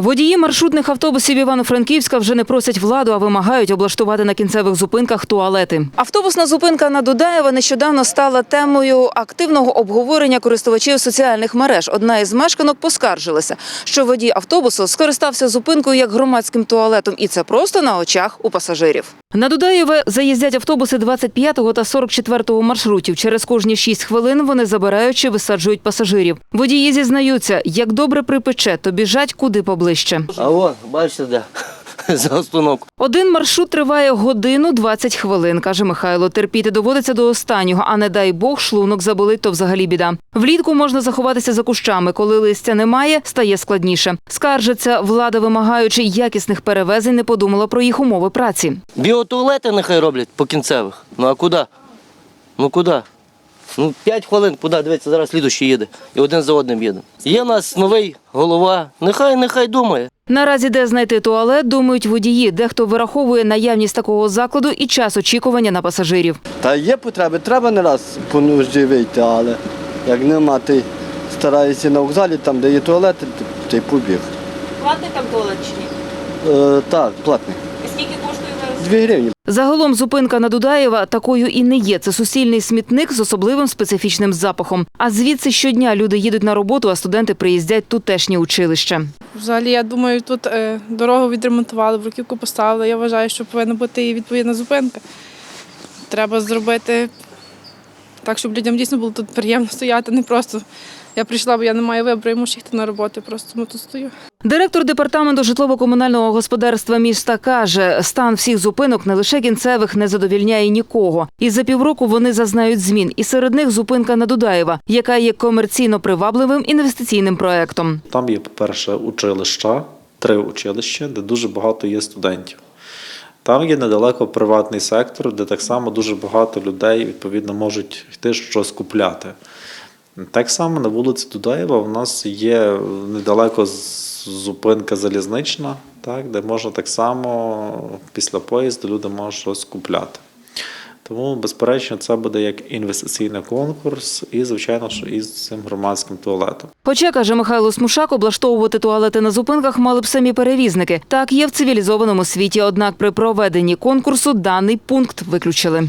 Водії маршрутних автобусів Івано-Франківська вже не просять владу, а вимагають облаштувати на кінцевих зупинках туалети. Автобусна зупинка на Дудаєва нещодавно стала темою активного обговорення користувачів соціальних мереж. Одна із мешканок поскаржилася, що водій автобусу скористався зупинкою як громадським туалетом, і це просто на очах у пасажирів. На Дудаєве заїздять автобуси 25-го та 44-го маршрутів. Через кожні 6 хвилин вони забирають чи висаджують пасажирів. Водії зізнаються, як добре припече, то біжать куди поближче. А о, бачите, де? остановку. Один маршрут триває годину 20 хвилин, каже Михайло. Терпіти доводиться до останнього, а не дай Бог, шлунок заболить, то взагалі біда. Влітку можна заховатися за кущами. Коли листя немає, стає складніше. Скаржиться, влада, вимагаючи якісних перевезень, не подумала про їх умови праці. Біотуалети нехай роблять по кінцевих. Ну а куди? Ну куди? Ну, 5 хвилин, куди? Дивіться, зараз слідущий їде. І один за одним їде. Є в нас новий голова. Нехай, нехай думає. Наразі, де знайти туалет, думають водії. Дехто вираховує наявність такого закладу і час очікування на пасажирів. Та є потреби, треба не раз по нужді вийти, але як нема, ти стараєшся на вокзалі, там, де є туалет, ти, побіг. Платний там туалет чи ні? Е, так, платний. І скільки коштує зараз? Дві гривні. Загалом зупинка на Дудаєва такою і не є. Це суцільний смітник з особливим специфічним запахом. А звідси щодня люди їдуть на роботу, а студенти приїздять тутешнє училища. Взагалі, я думаю, тут е, дорогу відремонтували, бруківку поставили. Я вважаю, що повинна бути і відповідна зупинка. Треба зробити так, щоб людям дійсно було тут приємно стояти. Не просто я прийшла, бо я не маю вибору, я мушу йти на роботу, просто тому тут стою. Директор департаменту житлово-комунального господарства міста каже, стан всіх зупинок не лише кінцевих не задовільняє нікого. І за півроку вони зазнають змін. І серед них зупинка на Дудаєва, яка є комерційно привабливим інвестиційним проектом. Там є, по-перше, училища, три училища, де дуже багато є студентів. Там є недалеко приватний сектор, де так само дуже багато людей відповідно можуть йти щось купляти. Так само на вулиці Дудаєва у нас є недалеко зупинка залізнична, так, де можна так само після поїзду люди можуть щось купляти. Тому, безперечно, це буде як інвестиційний конкурс, і, звичайно, що із цим громадським туалетом. Хоча, каже Михайло Смушак, облаштовувати туалети на зупинках мали б самі перевізники. Так є в цивілізованому світі. Однак при проведенні конкурсу даний пункт виключили.